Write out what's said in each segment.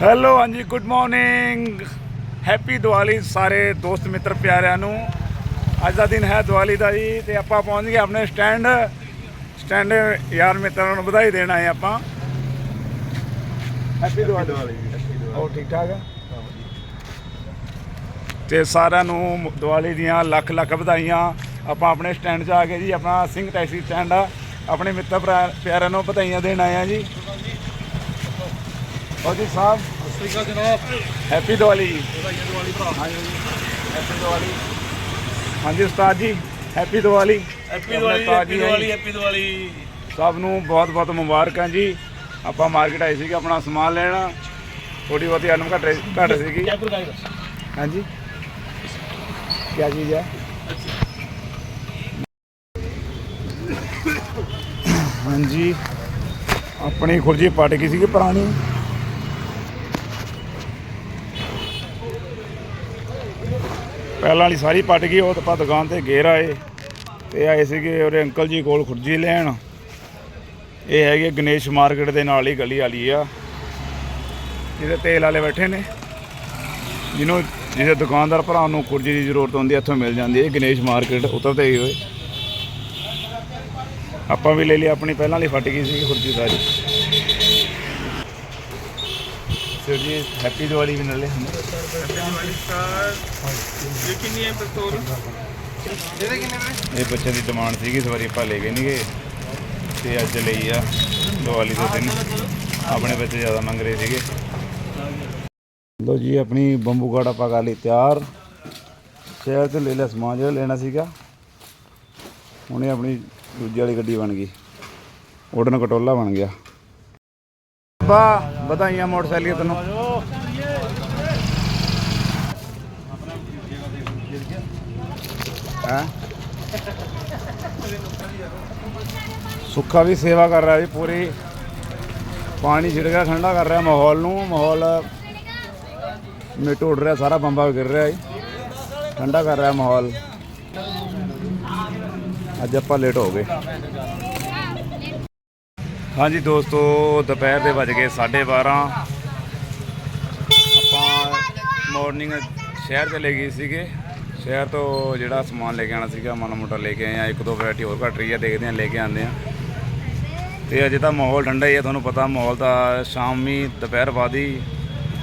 Hello ਹਾਂਜੀ good morning happy Diwali ਸਾਰੇ ਦੋਸਤ ਮਿੱਤਰ ਪਿਆਰਿਆਂ ਨੂੰ। ਅੱਜ ਦਾ ਦਿਨ ਹੈ ਦੀਵਾਲੀ ਦਾ ਜੀ ਤੇ ਆਪਾਂ ਪਹੁੰਚ ਗਏ ਆਪਣੇ ਸਟੈਂਡ ਸਟੈਂਡ ਯਾਰ ਮਿੱਤਰਾਂ ਨੂੰ ਵਧਾਈ ਦੇਣ ਆਏ ਆਪਾਂ। ਹੈਪੀ ਦੀਵਾਲੀ ਹੋਰ ਠੀਕ ਠਾਕ ਹੈ ਤੇ ਸਾਰਿਆਂ ਨੂੰ ਦੀਵਾਲੀ ਦੀਆਂ ਲੱਖ ਲੱਖ ਵਧਾਈਆਂ। ਆਪਾਂ ਆਪਣੇ ਸਟੈਂਡ 'ਚ ਆ ਕੇ ਜੀ ਆਪਣਾ ਸਿੰਘ ਟੈਕਸੀ ਸਟੈਂਡ ਆ। ਆਪਣੇ ਮਿੱਤਰ ਪਿਆਰਿਆਂ ਨੂੰ ਵਧਾਈਆਂ ਦੇਣ ਆਏ ਆ ਜੀ। ਹੋਰ ਜੀ ਸਾਹਿਬ। ਸ੍ਰੀ ਅਕਾਲ ਜਨਾਬ ਹੈਪੀ ਦੀਵਾਲੀ ਵਧਾਈਆਂ ਦੀਵਾਲੀ ਭਰਾ ਹਾਂਜੀ ਹੈਪੀ ਦੀਵਾਲੀ ਹਾਂਜੀ ਉਸਤਾਦ ਜੀ। Happy Diwali happy Diwali happy Diwali. Happy Diwali ਸਭ ਨੂੰ ਬਹੁਤ ਬਹੁਤ ਮੁਬਾਰਕਾਂ ਜੀ। ਆਪਾਂ ਮਾਰਕੀਟ ਆਏ ਸੀਗੇ ਆਪਣਾ ਸਮਾਨ ਲੈਣਾ। ਥੋੜੀ ਬਹੁਤੀ ਅਨਮ ਘਟ ਘਟ ਸੀਗੀ। ਹਾਂਜੀ। ਕੀ ਚੀਜ਼ ਹੈ ਹਾਂਜੀ। ਆਪਣੀ ਖੁਰਜੀ ਪਟ ਗਈ ਸੀਗੀ ਪੁਰਾਣੀ। ਪਹਿਲਾਂ ਵਾਲੀ ਸਾਰੀ ਪਟ ਗਈ, ਉਹ ਤਾਂ ਆਪਾਂ ਦੁਕਾਨ ਤੇ ਗੇਰ ਆਏ। ਤੇ ਆਏ ਸੀਗੇ ਉਹਦੇ ਅੰਕਲ ਜੀ ਕੋਲ ਖੁਰਜੀ ਲੈਣ। ਇਹ ਹੈਗੇ ਗਣੇਸ਼ ਮਾਰਕੀਟ ਦੇ ਨਾਲ ਹੀ ਗਲੀ ਵਾਲੀ ਆ। ਜਿਹਦੇ ਤੇਲ ਵਾਲੇ ਬੈਠੇ ਨੇ। ਜਿਹਨੂੰ, ਜਿਹਦੇ ਦੁਕਾਨਦਾਰ ਭਰਾ ਨੂੰ ਖੁਰਜੀ ਦੀ ਜ਼ਰੂਰਤ ਹੁੰਦੀ ਹੈ ਇੱਥੋਂ ਮਿਲ ਜਾਂਦੀ ਹੈ ਇਹ ਗਣੇਸ਼ ਮਾਰਕੀਟ ਉਤਰਦੇ ਹੀ ਹੋਏ। ਆਪਾਂ ਵੀ ਲੈ ਲਈ, ਆਪਣੀ ਪਹਿਲਾਂ ਵਾਲੀ ਫਟ ਗਈ ਸੀ ਖੁਰਜੀ ਸਾਰੀ। ਸਿਰ ਜੀ ਹੈਪੀ ਦੀਵਾਲੀ ਵੀ ਨਾਲੇ। ਦੀਵਾਲੀ ਇਹ ਕਿੰਨੀ ਹੈ ਪਿਸਤੌਲ ਇਹਦੇ ਕਿੰਨੇ ਨੇ ਇਹ ਬੱਚੇ ਦੀ ਡਿਮਾਂਡ ਸੀਗੀ, ਇਸ ਵਾਰੀ ਆਪਾਂ ਲੈ ਗਏ ਨਹੀਂ ਤੇ ਅੱਜ ਲਈ ਆ, ਦੀਵਾਲੀ ਦੇ ਦਿਨ। ਆਪਣੇ ਬੱਚੇ ਜ਼ਿਆਦਾ ਮੰਗ ਰਹੇ ਸੀਗੇ। ਲੋ ਜੀ, ਆਪਣੀ ਬੰਬੂ ਕਾਰਡ ਆਪਾਂ ਕਰ ਲਈ ਤਿਆਰ। ਸ਼ਹਿਰ ਤੇ ਲੈ ਲਿਆ ਸਮਾਨ ਜਿਹੜਾ ਲੈਣਾ ਸੀਗਾ। ਹੁਣੇ ਆਪਣੀ ਦੂਜੀ ਵਾਲੀ ਗੱਡੀ ਬਣ ਗਈ। ਉਡਨ ਕਟੋਲਾ ਬਣ ਗਿਆ। ਬਾ ਵਧਾਈਆਂ ਮੋਟਰਸਾਈਕਲ ਤੈਨੂੰ। ਹੈ? ਸੁੱਖਾ ਵੀ ਸੇਵਾ ਕਰ ਰਿਹਾ ਜੀ ਪੂਰੀ। ਪਾਣੀ ਛਿੜਕਾ ਠੰਡਾ ਕਰ ਰਿਹਾ ਮਾਹੌਲ ਨੂੰ। ਮਾਹੌਲ ਮਿੱਟ ਉੱਡ ਰਿਹਾ, ਸਾਰਾ ਬੰਬਾ ਗਿਰ ਰਿਹਾ ਜੀ। ਠੰਡਾ ਕਰ ਰਿਹਾ ਮਾਹੌਲ। ਅੱਜ ਆਪਾਂ ਲੇਟ ਹੋ ਗਏ। ਹਾਂਜੀ ਦੋਸਤੋ, ਦੁਪਹਿਰ ਦੇ ਵੱਜ ਗਏ 12:30 ਆਪਾਂ ਮਾਰਨਿੰਗ ਸ਼ਹਿਰ ਚਲੇ ਗਏ ਸੀਗੇ। ਸ਼ਹਿਰ ਤੋਂ ਜਿਹੜਾ ਸਮਾਨ ਲੈ ਕੇ ਆਣਾ ਸੀਗਾ, ਮਾੜਾ ਮੋਟਾ ਲੈ ਕੇ ਆਏ ਆ ਇੱਕ ਦੋ ਵੈਰਾਈਟੀ ਹੋਰ ਘੱਟ ਰਹੀ ਆ, ਦੇਖਦੇ ਆ ਲੈ ਕੇ ਆਉਂਦੇ ਆ ਤੇ ਅਜੇ ਤਾਂ ਮਾਹੌਲ ਠੰਡਾ ਹੀ ਆ, ਤੁਹਾਨੂੰ ਪਤਾ ਮਾਹੌਲ ਤਾਂ ਸ਼ਾਮੀ ਦੁਪਹਿਰ ਬਾਅਦ ਹੀ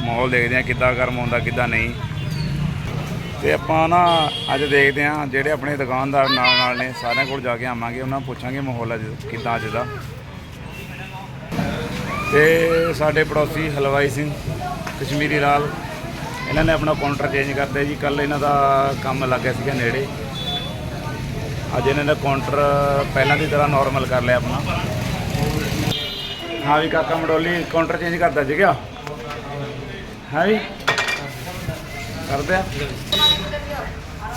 ਮਾਹੌਲ ਦੇਖਦੇ ਆ ਕਿੱਦਾਂ ਗਰਮ ਹੁੰਦਾ, ਕਿੱਦਾਂ ਨਹੀਂ। ਤੇ ਆਪਾਂ ਨਾ ਅੱਜ ਦੇਖਦੇ ਆ ਜਿਹੜੇ ਆਪਣੇ ਦੁਕਾਨਦਾਰ ਨਾਲ ਨਾਲ ਨੇ, ਸਾਰਿਆਂ ਕੋਲ ਜਾ ਕੇ ਆਵਾਂਗੇ, ਉਹਨਾਂ ਨੂੰ ਪੁੱਛਾਂਗੇ ਮਾਹੌਲ ਅੱਜ ਕਿੱਦਾਂ ਅੱਜ ਦਾ। ਤੇ ਸਾਡੇ ਪੜੋਸੀ ਹਲਵਾਈ ਸਿੰਘ, ਕਸ਼ਮੀਰੀ ਲਾਲ ਇਹਨਾਂ ਨੇ ਆਪਣਾ ਕਾਊਂਟਰ ਚੇਂਜ ਕਰਤੇ ਜੀ। ਕੱਲ ਇਹਨਾਂ ਦਾ ਕੰਮ ਲੱਗ ਗਿਆ ਸੀਗਾ ਨੇੜੇ। ਅੱਜ ਇਹਨਾਂ ਨੇ ਕਾਊਂਟਰ ਪਹਿਲਾਂ ਦੀ ਤਰ੍ਹਾਂ ਨਾਰਮਲ ਕਰ ਲਿਆ ਆਪਣਾ। ਹਾਂ ਵੀ ਕਾਕਾ ਮਡੋਲੀ ਕਾਊਂਟਰ ਚੇਂਜ ਕਰਦਾ ਸੀਗਾ ਹਾਂ ਵੀ? ਕਰਦੇ ਆ।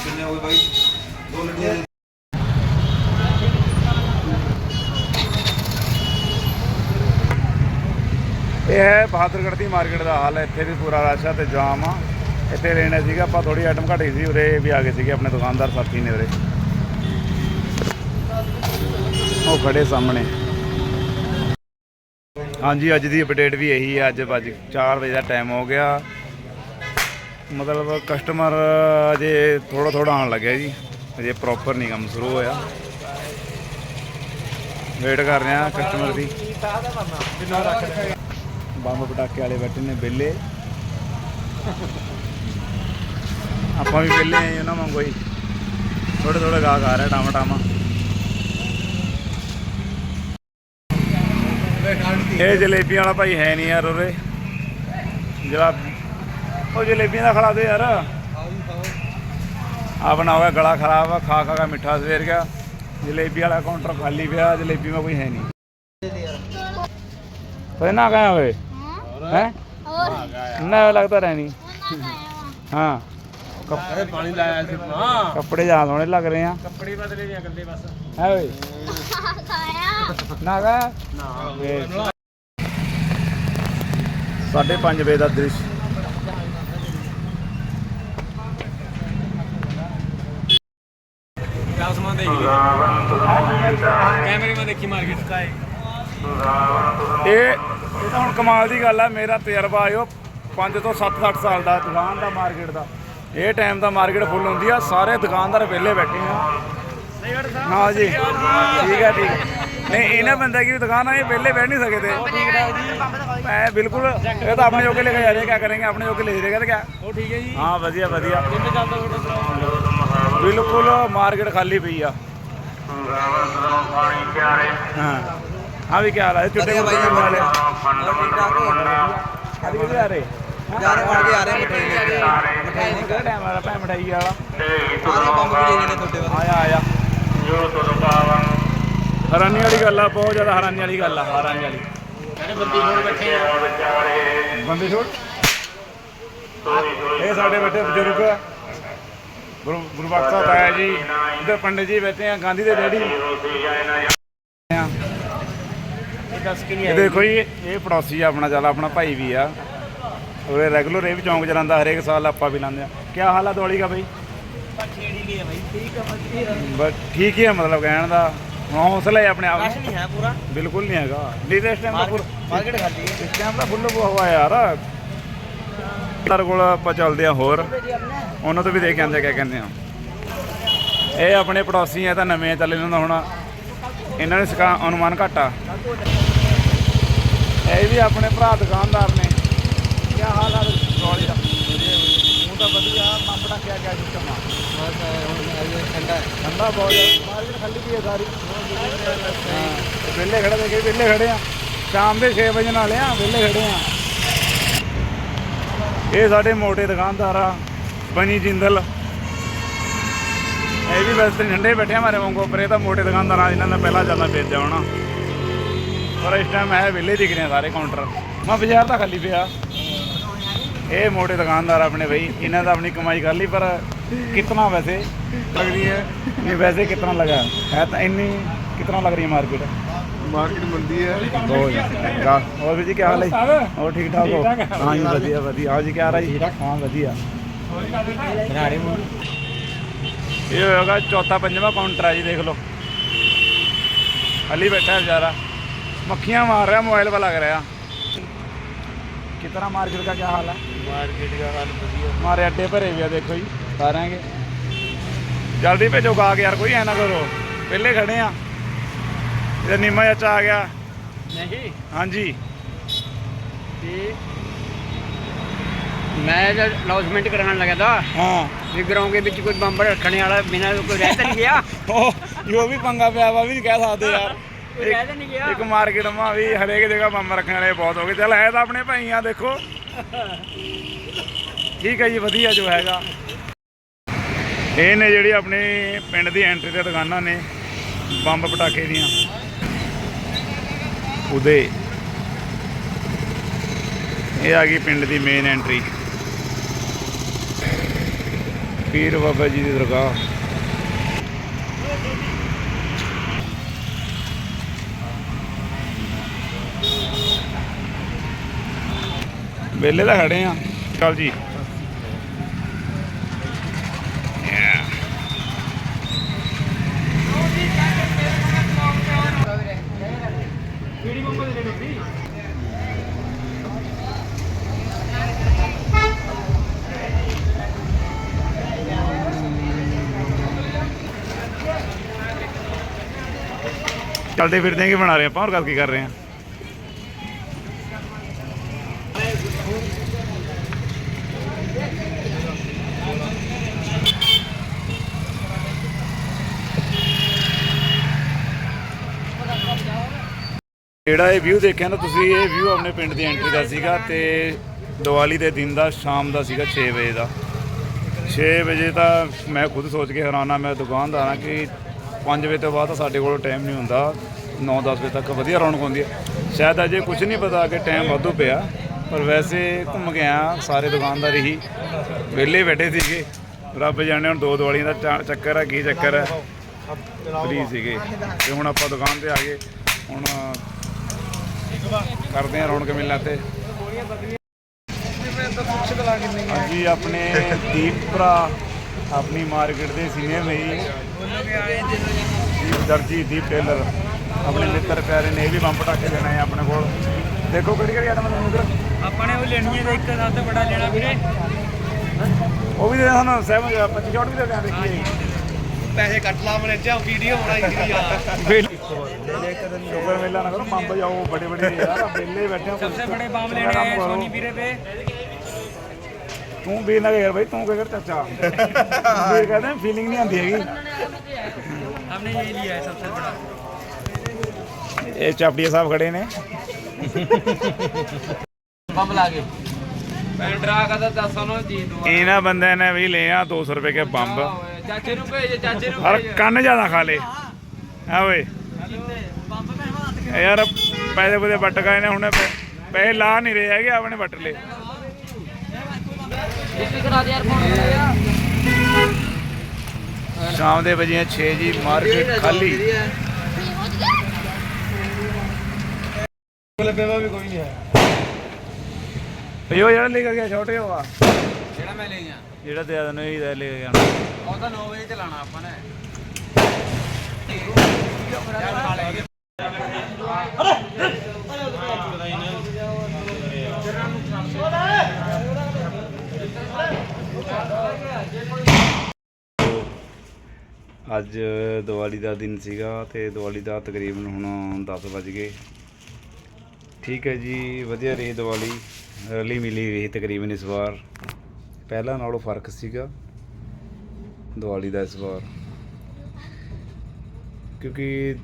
ਕਿੰਨੇ ਹੋ ਗਏ ਬਾਈ ਦੋ ਲੱਗੇ ਇਹ ਹੈ ਬਹਾਦਰਗੜ੍ਹ ਦੀ ਮਾਰਕੀਟ ਦਾ ਹਾਲ ਹੈ। ਇੱਥੇ ਵੀ ਪੂਰਾ ਰਸ਼ ਆ ਤੇ ਜਾਮ ਆ। ਇੱਥੇ ਲੈਣਾ ਸੀਗਾ, ਆਪਾਂ ਥੋੜੀ ਆਈਟਮ ਘਟੀ ਸੀ ਉਰੇ ਵੀ ਆ ਗਏ ਸੀਗੇ ਆਪਣੇ ਦੁਕਾਨਦਾਰ ਸਾਥੀ ਨੇ ਉਰੇ। ਉਹ ਖੜੇ ਸਾਹਮਣੇ। ਹਾਂਜੀ, ਅੱਜ ਦੀ ਅਪਡੇਟ ਵੀ ਇਹੀ ਹੈ ਅੱਜ ਵੱਜ 4 ਵਜੇ ਦਾ ਟਾਈਮ ਹੋ ਗਿਆ। ਮਤਲਬ ਕਸਟਮਰ ਅਜੇ ਥੋੜਾ ਥੋੜਾ ਆਉਣ ਲੱਗਿਆ ਜੀ। ਅਜੇ ਪ੍ਰੋਪਰ ਨਹੀਂ ਕੰਮ ਸ਼ੁਰੂ ਹੋਇਆ। ਵੇਟ ਕਰ ਰਹੇ ਆ ਕਸਟਮਰ ਦੀ। ਬੰਬ ਪਟਾਕੇ ਵਾਲੇ ਬੈਠੇ ਨੇ ਬੇਲੇ ਆਪਾਂ ਵੀ ਬੇਲੇ ਆਏ ਉਹਨਾਂ ਵਾਂਗੂ ਹੀ। ਥੋੜੇ ਥੋੜੇ ਗਾ ਗਾ ਰਿਹਾ ਟਾਮਾ ਟਾਮਾ ਇਹ ਜਲੇਬੀਆਂ ਵਾਲਾ ਭਾਈ ਹੈ ਨਹੀਂ ਯਾਰ ਉਰੇ। ਜਲਾ ਉਹ ਜਲੇਬੀਆਂ ਦਾ ਖੜਾ ਦੇ ਯਾਰ। ਆਪਣਾ ਹੋ ਗਿਆ ਗਲਾ ਖਰਾਬ ਆ ਖਾ ਖਾ ਕੇ ਮਿੱਠਾ ਸਵੇਰ ਗਿਆ। ਜਲੇਬੀ ਵਾਲਾ ਕਾਊਂਟਰ ਖਾਲੀ ਪਿਆ ਜਲੇਬੀ ਮਾ ਕੋਈ ਹੈ ਨਹੀਂ। ਤੇ ਨਾ ਗਏ ਹੋਏ ਹੈ? ਨਾ ਲੱਗਦਾ ਰਹਿਣੀ ਹਾਂ। ਕੱਪ- ਅਰੇ ਪਾਣੀ ਲਾਇਆ ਸੀ। ਹਾਂ। ਕੱਪੜੇ ਜ਼ਿਆਦਾ ਸੋਹਣੇ ਲੱਗ ਰਹੇ ਆ। ਕੱਪੜੇ ਬਦਲੇ ਨਹੀਂ ਅਗਲੇ ਬਸ। ਹੈ ਓਏ? ਨਾ ਗਾ ਨਾ। ਸਾਢੇ ਪੰਜ ਵਜੇ ਦਾ ਦ੍ਰਿਸ਼। ਕਿਆ ਸਮਾਨ ਦੇਖ। ਕੈਮਰੇ ਮੈਂ ਦੇਖੀ ਮਾਰਕੀਟ। ਇਹ ਇਹ ਤਾਂ ਹੁਣ ਕਮਾਲ ਦੀ ਗੱਲ ਆ ਮੇਰਾ ਤਜਰਬਾ ਆਇਓ 5 ਤੋਂ 7 8 ਸਾਲ ਦਾ ਦੁਕਾਨ ਦਾ ਮਾਰਕੀਟ ਦਾ। ਇਹ ਟਾਈਮ ਦਾ ਮਾਰਕੀਟ ਫੁੱਲ ਹੁੰਦੀ ਆ ਸਾਰੇ ਦੁਕਾਨਦਾਰ ਵਿਹਲੇ ਬੈਠੇ ਆ। ਹਾਂ ਜੀ ਠੀਕ ਹੈ ਠੀਕ। ਨਹੀਂ ਇਹਨਾਂ ਬੰਦਾ ਕੀ ਦੁਕਾਨ ਆ ਇਹ ਵਿਹਲੇ ਬੈਠ ਨਹੀਂ ਸਕਦੇ। ਮੈਂ ਬਿਲਕੁਲ ਇਹ ਤਾਂ ਆਪਣੇ ਜੋਗੇ ਲੈ ਕੇ ਜਾ ਰਹੇ ਕਿਆ ਕरेंगे ਆਪਣੇ ਜੋਗੇ ਲੈ ਜਾਏਗਾ ਤਾਂ ਕਿਆ? ਉਹ ਠੀਕ ਹੈ ਜੀ? ਹਾਂ ਵਧੀਆ ਵਧੀਆ। ਬਿਲਕੁਲ ਮਾਰਕੀਟ ਖਾਲੀ ਪਈ ਆ। ਹਾਂ। ਹਾਂ ਵੀ ਕੀ ਹਾਲ ਹੈ ਚੁੱਟੇ ਬਾਈ, ਵਾਲੇ। ਆ ਰਹੇ ਜਾ ਰਹੇ ਬਣ ਕੇ ਆ ਰਹੇ ਮਠਾਈ ਲੈ ਕੇ। ਮਠਾਈ ਨਹੀਂ ਕਿਹੜਾ ਟਾਈਮ ਵਾਲਾ ਭੈ ਮਠਾਈ ਵਾਲਾ। ਸਾਰੇ ਬੰਬ ਵੀ ਲੈ ਨੇ ਤੁਹਾਡੇ ਵਾਸਤੇ? ਆਇਆ ਆਇਆ। ਹੈਰਾਨੀ ਵਾਲੀ ਗੱਲ ਆ ਬਹੁਤ ਜ਼ਿਆਦਾ ਹੈਰਾਨੀ ਵਾਲੀ ਗੱਲ ਆ ਹੈਰਾਨੀ ਵਾਲੀ। ਬੰਦੀ ਬੈਠੇ ਆ ਬੰਦੇ ਛੋੜ। ਇਹ ਸਾਡੇ ਬੈਠੇ ਬਜ਼ੁਰਗ ਗੁਰੂ ਗੁਰੂ ਬਖਸ਼ ਸਾਹਿਬ ਆਇਆ ਜੀ ਇਧਰ ਪੰਡਿਤ ਜੀ ਬੈਠੇ ਆ ਗਾਂਧੀ ਦੇ ਡੈਡੀ। ਆ ਇਹ ਦੱਸ ਕੇ ਨਹੀਂ ਇਹ ਦੇਖੋ ਜੀ। ਇਹ ਪੜੋਸੀ ਆ ਆਪਣਾ ਚੱਲ ਆਪਣਾ ਭਾਈ ਵੀ ਆ। ਉਹ ਰੈਗੂਲਰ ਇਹ ਵੀ ਚੌਂਕ ਚ ਰਹਿੰਦਾ ਹਰੇਕ ਸਾਲ ਆਪਾਂ ਵੀ ਲਾਉਂਦੇ ਆ। ਕੀ ਹਾਲ ਆ ਦਿਵਾਲੀ ਦਾ ਬਈ? ਛੇੜੀ ਲਈ ਹੈ ਭਾਈ ਠੀਕ ਹੈ ਵਧੀਆ ਬਸ ਠੀਕ ਹੀ ਆ ਮਤਲਬ ਕਹਿਣ ਦਾ। ਹੌਸਲਾ ਹੈ ਆਪਣੇ ਆਪ ਰਸ਼ ਨੂੰ ਨਹੀਂ ਹੈ ਪੂਰਾ। ਬਿਲਕੁਲ ਨਹੀਂ ਹੈਗਾ। ਨਹੀਂ ਤਾਂ ਇਸ ਟਾਈਮ ਦਾ ਫੁੱਲ ਮਾਰਕੀਟ ਖਾਲੀ ਹੈ। ਇਸ ਟਾਈਮ ਦਾ ਫੁੱਲ ਹੋਇਆ ਯਾਰ। ਸਰ ਕੋਲ ਆਪਾਂ ਚੱਲਦੇ ਆ ਹੋਰ। ਉਹਨਾਂ ਤੋਂ ਵੀ ਦੇਖ ਕੇ ਆਂਦੇ ਕਿਆ ਕਹਿੰਦੇ ਆ। ਇਹ ਆਪਣੇ ਪੜੋਸੀ ਆ ਤਾਂ ਨਵੇਂ ਆ, ਚੱਲੇ ਨੂੰ ਹੁਣ। ਇਹਨਾਂ ਨੇ ਸਿਕਾ ਅਨੁਮਾਨ ਘਟਾ ਇਹ ਵੀ ਆਪਣੇ ਭਰਾ ਦੁਕਾਨਦਾਰ ਨੇ। ਕੀ ਹਾਲ ਆ ਰੋਲੀ ਦਾ ਉਹ ਤਾਂ ਵਧੀਆ ਮਾਪੜਾ ਕਿਆ ਕਿਆ ਸਿਸਟਮ ਆ? ਬਸ ਹੁਣ ਠੰਡਾ ਠੰਡਾ ਬਹੁਤ ਹੈ। ਮਾਰਕੀਟ ਖਾਲੀ ਵੀ ਹੈ ਸਾਰੀ। ਵਿਹਲੇ ਖੜੇ ਦੇ ਕੇ ਵਿਹਲੇ ਖੜੇ ਆ। ਸ਼ਾਮ ਦੇ 6 ਵਜੇ ਨਾਲ ਆ ਵਿਹਲੇ ਖੜੇ ਆ। ਇਹ ਸਾਡੇ ਮੋਟੇ ਦੁਕਾਨਦਾਰ ਆ ਬਣੀ ਜਿੰਦਲ। ਇਹ ਵੀ ਵੈਸੇ ਠੰਡੇ ਬੈਠੇ ਆ ਮਾਰੇ ਵਾਂਗੂ ਪਰ ਇਹ ਤਾਂ ਮੋਟੇ ਦੁਕਾਨਦਾਰ ਆ ਜਿਨ੍ਹਾਂ ਨੇ ਪਹਿਲਾਂ ਜ਼ਿਆਦਾ ਵੇਚਿਆ ਹੋਣਾ। ਪਰ ਇਸ ਟਾਈਮ ਹੈ ਵਿਹਲੇ ਦਿਖ ਰਹੇ ਆ ਸਾਰੇ ਕਾਊਂਟਰ ਮੈਂ ਬਾਜ਼ਾਰ ਤਾਂ ਖਾਲੀ ਪਿਆ। ਇਹ ਮੋਟੇ ਦੁਕਾਨਦਾਰ ਆਪਣੇ ਬਈ ਇਹਨਾਂ ਦਾ ਆਪਣੀ ਕਮਾਈ ਕਰ ਲਈ ਪਰ ਕਿਤਨਾ ਵੈਸੇ ਲੱਗ ਰਹੀ ਹੈ? ਨਹੀਂ ਵੈਸੇ ਕਿਤਨਾ ਲਗਾ? ਹੈ ਤਾਂ ਇੰਨੀ ਕਿਤਨਾ ਲੱਗ ਰਹੀ ਹੈ ਮਾਰਕੀਟ ਮਾਰਕੀਟ ਮੰਦੀ ਹੈ। ਬਹੁਤ ਜ਼ਿਆਦਾ। ਹੋਰ ਵੀ ਜੀ ਕੀ ਹਾਲ ਹੈ? ਹੋਰ ਠੀਕ ਠਾਕ ਹੋ? ਹਾਂ ਜੀ ਵਧੀਆ ਵਧੀਆ। ਹਾਂ ਜੀ ਕੀ ਹਾਲ ਹੈ ਜੀ? ਹਾਂ ਵਧੀਆ। ਇਹ ਹੋਏਗਾ ਚੌਥਾ ਪੰਜਵਾਂ ਕਾਊਂਟਰ ਹੈ ਜੀ ਦੇਖ ਲਓ। ਹਲੀ ਬੈਠਾ ਹੈ ਮੱਖੀਆਂ ਮਾਰ ਰਿਹਾ ਮੋਬਾਈਲ 'ਤੇ ਲੱਗ ਰਿਹਾ। ਕਿਤਨਾ ਮਾਰਕੀਟ ਦਾ ਕੀ ਹਾਲ ਹੈ? ਮਾਰਕੀਟ ਦਾ ਹਾਲ ਵਧੀਆ। ਮਾਰੇ ਅੱਡੇ ਭਰੇ ਵੀ ਆ ਦੇਖੋ ਜੀ ਸਾਰਿਆਂਗੇ ਜਲਦੀ ਭੇਜੋ ਗਾ ਕੇ ਯਾਰ ਕੋਈ ਐ ਨਾ ਕਰੋ। ਪਹਿਲੇ ਖੜੇ ਆ। ਇਹ ਨੀਮਾ ਚਾਚਾ ਆ ਗਿਆ। ਨਹੀਂ? ਹਾਂਜੀ। ਤੇ ਮੈਂ ਜਦ ਅਨਾਉਂਸਮੈਂਟ ਕਰਾਉਣ ਲੱਗਾ ਤਾਂ। ਹਾਂ। ਵੀ ਗਰਾਊਂਡ ਦੇ ਵਿੱਚ ਕੋਈ ਬੰਬ ਰੱਖਣੇ ਵਾਲਾ ਬਿਨਾਂ ਕੋਈ ਰਹਿ ਤਾਂ ਨਹੀਂ ਗਿਆ। ਉਹ ਜੋ ਵੀ ਪੰਗਾ ਪਿਆ ਵਾ ਵੀ ਨਹੀਂ ਕਹਿ ਸਕਦੇ ਯਾਰ। ਕੋਈ ਰਹਿ ਨਹੀਂ ਗਿਆ। ਇੱਕ ਮਾਰਕੀਟ ਮਾ ਵੀ ਹਰੇਕ ਜਗ੍ਹਾ ਬੰਬ ਰੱਖਣ ਵਾਲੇ ਬਹੁਤ ਹੋ ਗਏ। ਚੱਲ ਹੈ ਤਾਂ ਆਪਣੇ ਭਾਈ ਆ ਦੇਖੋ। ਠੀਕ ਹੈ ਜੀ, ਵਧੀਆ ਜੋ ਹੈਗਾ। ਇਹ ਨੇ ਜਿਹੜੀ ਆਪਣੇ ਪਿੰਡ ਦੀ ਐਂਟਰੀ ਤੇ ਦੁਕਾਨਾਂ ਨੇ, ਬੰਬ ਪਟਾਕੇ ਦੀਆਂ। ਉਦੇ ਇਹ ਆ ਗਈ ਪਿੰਡ ਦੀ ਮੇਨ ਐਂਟਰੀ ਪੀਰ ਬਾਬਾ ਜੀ ਦੀ ਦਰਗਾਹ। ਵੇਲੇ ਤਾਂ ਖੜੇ ਆ। ਚਲ ਜੀ। ਚਲਦੇ ਫਿਰਦੇ ਆ, ਕੀ ਬਣਾ ਰਹੇ ਆਪਾਂ? ਹੋਰ ਗੱਲ ਕੀ ਕਰ ਰਹੇ ਆ? ਜਿਹੜਾ ਇਹ ਵਿਊ ਦੇਖਿਆ ਨਾ, ਤੁਸੀਂ ਇਹ ਵਿਊ ਆਪਣੇ ਪਿੰਡ ਦੀ ਐਂਟਰੀ ਦਾ ਸੀਗਾ ਤੇ ਦੀਵਾਲੀ ਦੇ ਦਿਨ ਦਾ, ਸ਼ਾਮ ਦਾ ਸੀਗਾ 6 ਵਜੇ ਦਾ। 6 ਵਜੇ ਤਾਂ ਮੈਂ ਖੁਦ ਸੋਚ ਕੇ ਹੈਰਾਨਾ ਮੈਂ ਦੁਕਾਨਦਾਰ ਹਾਂ ਕਿ 5 ਵਜੇ ਤੋਂ ਬਾਅਦ ਤਾਂ ਸਾਡੇ ਕੋਲ ਟਾਈਮ ਨਹੀਂ ਹੁੰਦਾ। 9-10 ਵਜੇ ਤੱਕ ਵਧੀਆ ਰੌਣਕ ਹੁੰਦੀ ਹੈ ਸ਼ਾਇਦ ਅਜੇ ਕੁਝ ਨਹੀਂ ਪਤਾ ਕਿ ਟਾਈਮ ਵਾਧੂ ਪਿਆ, ਪਰ ਵੈਸੇ ਘੁੰਮ ਕੇ ਆ ਸਾਰੇ ਦੁਕਾਨਦਾਰ ਹੀ ਵਿਹਲੇ ਬੈਠੇ ਸੀਗੇ। ਰੱਬ ਜਾਣੇ ਹੁਣ ਦੋ ਦੀਵਾਲੀਆਂ ਦਾ ਚਾ- ਚੱਕਰ ਹੈ ਕੀ ਚੱਕਰ ਹੈ ਫਰੀ ਸੀਗੇ। ਤੇ ਹੁਣ ਆਪਾਂ ਦੁਕਾਨ ਤੇ ਆ ਗਏ। ਹੁਣ ਕਰਦੇ ਆ ਰੌਣਕ ਮੇਲਾ ਤੇ। ਹਾਂਜੀ ਆਪਣੇ ਦੀਪ ਭਰਾ ਆਪਣੀ ਮਾਰਕੀਟ ਦੇ ਸੀਨੀਅਰ ਨੇ ਜੀ। ਦੀਪ ਦਰਜੀ ਦੀਪ ਟੇਲਰ ਆਪਣੇ ਮਿੱਤਰ ਪਿਆਰੇ ਨੇ ਇਹ ਵੀ ਬੰਬ ਪਟਾਕੇ ਦੇਣਾ ਹੈ ਆਪਣੇ ਕੋਲ। ਦੇਖੋ ਕਿਹੜੀ ਕਿਹੜੀ ਆਟਮ ਤੁਹਾਨੂੰ ਉਧਰ ਆਪਾਂ ਨੇ ਉਹ ਲੈਣੀ ਹੈ ਇੱਕ ਸਭ ਤੋਂ ਬੜਾ ਲੈਣਾ ਵੀਰੇ। ਉਹ ਵੀ ਦੇ ਸਾਨੂੰ 7 25 ਸ਼ਾਟ ਵੀ ਦੇ ਦਿਆਂ ਦੇਖੀਏ ਪੈਸੇ ਕੱਟ ਲਾ ਮਨੇ ਚਾ ਵੀਡੀਓ ਬਣਾਈ ਸੀ ਯਾਰ ਬਿਲ ਸ਼ੁਕਰ ਮੇਲਾ ਨਾ ਕਰੋ ਬੰਬ ਜਾਓ ਬੜੇ ਬੜੇ ਯਾਰ ਬੇਲੇ ਬੈਠੇ ਹੋ सबसे बड़े बम लेने हैं सोनी पीरे पे ਤੂੰ ਵੀਰ ਨਾ ਕਰ ਬਈ ਤੂੰ ਕੀ ਕਰ ਚਾਚਾ ਵੀਰ ਕਹਿੰਦੇ ਫੀਲਿੰਗ ਨਹੀਂ ਆਉਂਦੀ ਹੈਗੀ हमने ये लिया है सबसे बड़ा ਇਹ ਚਾਪੜੀਆ ਸਾਹਿਬ ਖੜੇ ਨੇ ਬੰਬ ਲਾ ਕੇ मैं डरा का था दस सौ जी दो ਇਹਨਾਂ ਬੰਦਿਆਂ ਨੇ ਵੀ ਲਿਆ 200 ਰੁਪਏ ਕੇ ਬੰਬ चाचे नु भेज चाचे नु ਔਰ ਕੰਨ ਜ਼ਿਆਦਾ ਖਾ ਲੇ ਆ ਓਏ ਬੰਬ ਮੈਂ ਹੱਥ ਇਹ ਯਾਰ ਪੈਸੇ ਪੂਸੇ ਵੱਟ ਗਏ ਨੇ ਹੁਣ ਪੈਸੇ ਲਾ ਨਹੀਂ ਰਹੇ ਹੈਗੇ ਆਪਣੇ ਵੱਟ ਲੇ ਸ਼ਾਮ ਦੇ ਵਜੇ 6 ਜੀ ਮਾਰਕੀਟ ਖਾਲੀ। ਲੱਭੇਵਾ ਵੀ ਕੋਈ ਨਹੀਂ ਹੈ ਭਈ ਉਹ ਜਿਹੜਾ ਲੈ ਕੇ ਗਿਆ ਛੋਟੇ ਹੋਆ। ਜਿਹੜਾ ਮੈਂ ਲੈ ਗਿਆ। ਜਿਹੜਾ ਤੇ ਆਦਨ ਇਹ ਲੈ ਕੇ ਗਿਆ। ਉਹ ਤਾਂ 9 ਵਜੇ ਚਲਾਣਾ ਆਪਾਂ ਨੇ। ਅੱਜ ਦੀਵਾਲੀ ਦਾ ਦਿਨ ਸੀਗਾ ਤੇ ਦੀਵਾਲੀ ਦਾ ਤਕਰੀਬਨ ਹੁਣ 10 ਵੱਜ ਗਏ। ਠੀਕ ਹੈ ਜੀ, ਵਧੀਆ ਰਹੀ ਦੀਵਾਲੀ, ਰਲੀ ਮਿਲੀ ਰਹੀ ਤਕਰੀਬਨ ਇਸ ਵਾਰ। ਪਹਿਲਾਂ ਨਾਲੋਂ ਫ਼ਰਕ ਸੀਗਾ ਦੀਵਾਲੀ ਦਾ ਇਸ ਵਾਰ। ਕਿਉਂਕਿ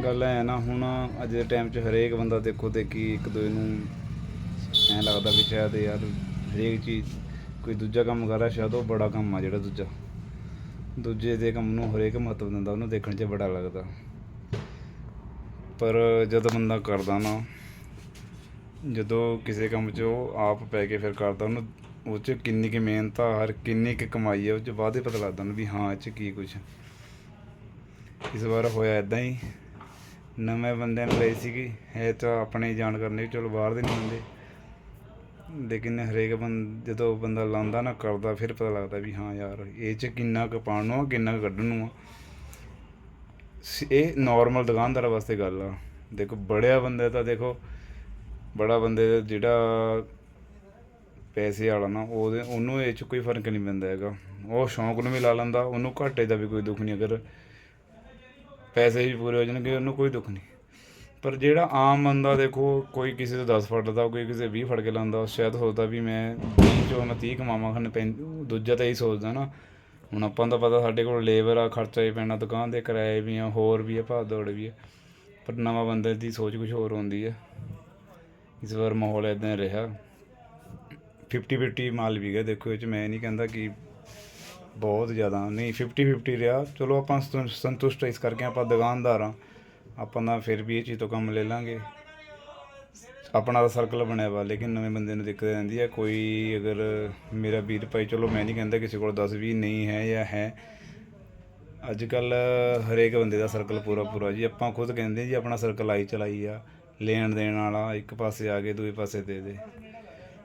ਗੱਲ ਐ ਨਾ, ਹੁਣ ਅੱਜ ਦੇ ਟਾਈਮ 'ਚ ਹਰੇਕ ਬੰਦਾ ਦੇਖੋ ਦੇਖੀ ਇੱਕ ਦੂਜੇ ਨੂੰ ਐਂ ਲੱਗਦਾ ਵੀ ਸ਼ਾਇਦ ਯਾਰ ਹਰੇਕ ਚੀਜ਼, ਕੋਈ ਦੂਜਾ ਕੰਮ ਕਰ ਰਿਹਾ, ਸ਼ਾਇਦ ਉਹ ਬੜਾ ਕੰਮ ਆ ਜਿਹੜਾ ਦੂਜਾ। ਦੂਜੇ ਦੇ ਕੰਮ ਨੂੰ ਹਰੇਕ ਮਹੱਤਵ ਦਿੰਦਾ, ਉਹਨੂੰ ਦੇਖਣ 'ਚ ਬੜਾ ਲੱਗਦਾ। ਪਰ ਜਦੋਂ ਬੰਦਾ ਕਰਦਾ ਨਾ, ਜਦੋਂ ਕਿਸੇ ਕੰਮ 'ਚ ਉਹ ਆਪ ਪੈ ਕੇ ਫਿਰ ਕਰਦਾ, ਉਹਨੂੰ ਉਹ 'ਚ ਕਿੰਨੀ ਕੁ ਮਿਹਨਤ ਆ, ਹਰ ਕਿੰਨੀ ਕੁ ਕਮਾਈ ਆ, ਉਹ 'ਚ ਬਾਅਦ ਹੀ ਪਤਾ ਲੱਗਦਾ ਉਹਨੂੰ ਵੀ ਹਾਂ, ਇਹ 'ਚ ਕੀ ਕੁਛ ਇਸ ਵਾਰ ਹੋਇਆ ਇਦਾਂ ਹੀ। ਨਵੇਂ ਬੰਦਿਆਂ ਨੂੰ ਲਈ ਸੀਗੀ। ਇਹ ਤਾਂ ਆਪਣੇ ਜਾਣ ਕਰਨੇ ਚਲੋ ਬਾਹਰ ਦੇ ਨਹੀਂ ਹੁੰਦੇ। ਲੇਕਿਨ ਹਰੇਕ ਬੰਦ ਜਦੋਂ ਬੰਦਾ ਲਾਉਂਦਾ ਨਾ ਕਰਦਾ, ਫਿਰ ਪਤਾ ਲੱਗਦਾ ਵੀ ਹਾਂ ਯਾਰ, ਇਹ ਚ ਕਿੰਨਾ ਕੁ ਪਾਉਣ ਨੂੰ ਆ ਕਿੰਨਾ ਕੁ ਕੱਢਣ ਨੂੰ ਆ ਇਹ ਨਾਰਮਲ ਦੁਕਾਨਦਾਰ ਵਾਸਤੇ ਗੱਲ ਆ। ਦੇਖੋ, ਬੜਿਆ ਬੰਦੇ ਤਾਂ ਦੇਖੋ, ਬੜਾ ਬੰਦੇ ਜਿਹੜਾ ਪੈਸੇ ਵਾਲਾ ਨਾ, ਉਹਦੇ, ਉਹਨੂੰ ਇਹ ਚ ਕੋਈ ਫ਼ਰਕ ਨਹੀਂ ਪੈਂਦਾ ਹੈਗਾ। ਉਹ ਸ਼ੌਂਕ ਨੂੰ ਵੀ ਲਾ ਲੈਂਦਾ, ਉਹਨੂੰ ਘਾਟੇ ਦਾ ਵੀ ਕੋਈ ਦੁੱਖ ਨਹੀਂ। ਅਗਰ ਪੈਸੇ ਵੀ ਪੂਰੇ ਹੋ ਜਾਣਗੇ, ਉਹਨੂੰ ਕੋਈ ਦੁੱਖ ਨਹੀਂ। ਪਰ ਜਿਹੜਾ ਆਮ ਬੰਦਾ ਦੇਖੋ, ਕੋਈ ਕਿਸੇ ਤੋਂ 10 ਫੜਦਾ ਕੋਈ ਕਿਸੇ 20 ਫੜ ਕੇ ਲਾਉਂਦਾ, ਉਹ ਸ਼ਾਇਦ ਸੋਚਦਾ ਵੀ ਮੈਂ 20 ਚੋਂ ਮੈਂ 30 ਕਮਾਵਾਂ ਖਨ ਦੂਜਾ ਤਾਂ ਇਹੀ ਸੋਚਦਾ ਨਾ। ਹੁਣ ਆਪਾਂ ਨੂੰ ਤਾਂ ਪਤਾ ਸਾਡੇ ਕੋਲ ਲੇਬਰ ਆ, ਖਰਚਾ ਹੀ ਪੈਣਾ, ਦੁਕਾਨ ਦੇ ਕਿਰਾਏ ਵੀ ਆ, ਹੋਰ ਵੀ ਆ, ਭਾਅ ਦੌੜ ਵੀ ਆ। ਪਰ ਨਵਾਂ ਬੰਦੇ ਦੀ ਸੋਚ ਕੁਝ ਹੋਰ ਹੁੰਦੀ ਹੈ ਇਸ ਵਾਰ ਮਾਹੌਲ ਇਦਾਂ ਰਿਹਾ। 50 50 ਮਾਲ ਵੀ ਗਿਆ, ਦੇਖੋ ਇਹ ਚ ਮੈਂ ਨਹੀਂ ਕਹਿੰਦਾ ਕਿ ਬਹੁਤ ਜ਼ਿਆਦਾ, ਨਹੀਂ 50 50 ਰਿਹਾ। ਚਲੋ, ਆਪਾਂ ਸੰਤੁ- ਸੰਤੁਸ਼ਟ ਇਸ ਕਰਕੇ ਆਪਾਂ ਦੁਕਾਨਦਾਰ ਆ ਆਪਾਂ ਦਾ ਫਿਰ ਵੀ ਇਹ ਚੀਜ਼ ਤੋਂ ਕੰਮ ਲੈ ਲਾਂਗੇ। ਆਪਣਾ ਤਾਂ ਸਰਕਲ ਬਣਿਆ ਵਾ, ਲੇਕਿਨ ਨਵੇਂ ਬੰਦੇ ਨੂੰ ਦਿੱਕਤ ਰਹਿੰਦੀ ਹੈ। ਕੋਈ ਅਗਰ ਮੇਰਾ ਵੀਰ ਭਾਈ, ਚਲੋ, ਮੈਂ ਨਹੀਂ ਕਹਿੰਦਾ ਕਿਸੇ ਕੋਲ 10 20 ਨਹੀਂ ਹੈ ਜਾਂ ਹੈ। ਅੱਜ ਕੱਲ ਹਰੇਕ ਬੰਦੇ ਦਾ ਸਰਕਲ ਪੂਰਾ ਪੂਰਾ ਜੀ। ਆਪਾਂ ਖੁਦ ਕਹਿੰਦੇ ਜੀ, ਆਪਣਾ ਸਰਕਲ ਆਈ ਚਲਾਈ ਆ। ਲੈਣ ਦੇਣ ਵਾਲਾ, ਇੱਕ ਪਾਸੇ ਆ ਕੇ ਦੂਏ ਪਾਸੇ ਦੇ ਦੇ।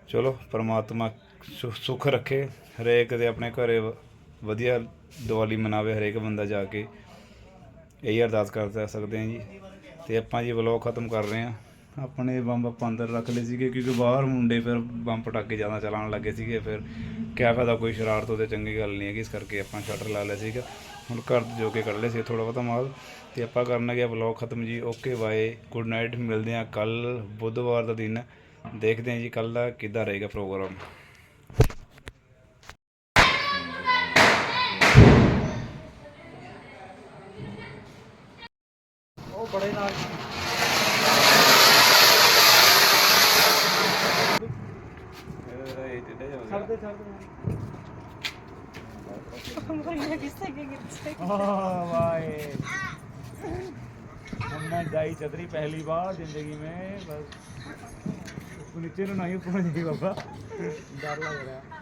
ਚਲੋ, ਪਰਮਾਤਮਾ ਸੁ- ਸੁੱਖ ਰੱਖੇ। ਹਰੇਕ ਦੇ ਆਪਣੇ ਘਰੇ ਵ- ਵਧੀਆ ਦੀਵਾਲੀ ਮਨਾਵੇ ਹਰੇਕ ਬੰਦਾ ਜਾ ਕੇ। ਇਹੀ ਅਰਦਾਸ ਕਰ ਸਕਦੇ ਹਾਂ ਜੀ। ਤੇ ਆਪਾਂ ਜੀ ਵਲੌਗ ਖਤਮ ਕਰ ਰਹੇ ਹਾਂ। ਆਪਣੇ ਬੰਬ ਆਪਾਂ ਅੰਦਰ ਰੱਖ ਲਏ ਸੀਗੇ ਕਿਉਂਕਿ ਬਾਹਰ ਮੁੰਡੇ ਫਿਰ ਬੰਬ ਪਟਾਕੇ ਜ਼ਿਆਦਾ ਚਲਾਉਣ ਲੱਗੇ ਸੀਗੇ। ਫਿਰ ਕਿਆ ਫਾਇਦਾ, ਕੋਈ ਸ਼ਰਾਰਤ ਉਹਦੇ ਚੰਗੀ ਗੱਲ ਨਹੀਂ ਹੈਗੀ, ਇਸ ਕਰਕੇ ਆਪਾਂ ਸ਼ਟਰ ਲਾ ਲਿਆ ਸੀਗਾ। ਹੁਣ ਘਰ ਜੋ ਕੇ ਕੱਢ ਲਏ ਸੀ ਥੋੜਾ ਬਹੁਤਾ ਮਾਲ। ਤੇ ਆਪਾਂ ਕਰਨ ਗਿਆ ਵਲੌਗ ਖਤਮ ਜੀ। ਓਕੇ ਬਾਏ ਗੁੱਡ ਨਾਈਟ ਮਿਲਦੇ ਹਾਂ ਕੱਲ ਬੁੱਧਵਾਰ ਦਾ ਦਿਨ। ਦੇਖਦੇ ਹਾਂ ਜੀ ਕੱਲ ਦਾ ਕਿੱਦਾਂ ਰਹੇਗਾ ਪ੍ਰੋਗਰਾਮ ਉਹ ਬੜੇ ਨਾਲ ਛੱਡਦੇ ਛੱਡਦੇ वाह हमने गाई चदरी पहली बार जिंदगी में बस नीचे ना ही पहुंच गई बाबा डर लग रहा है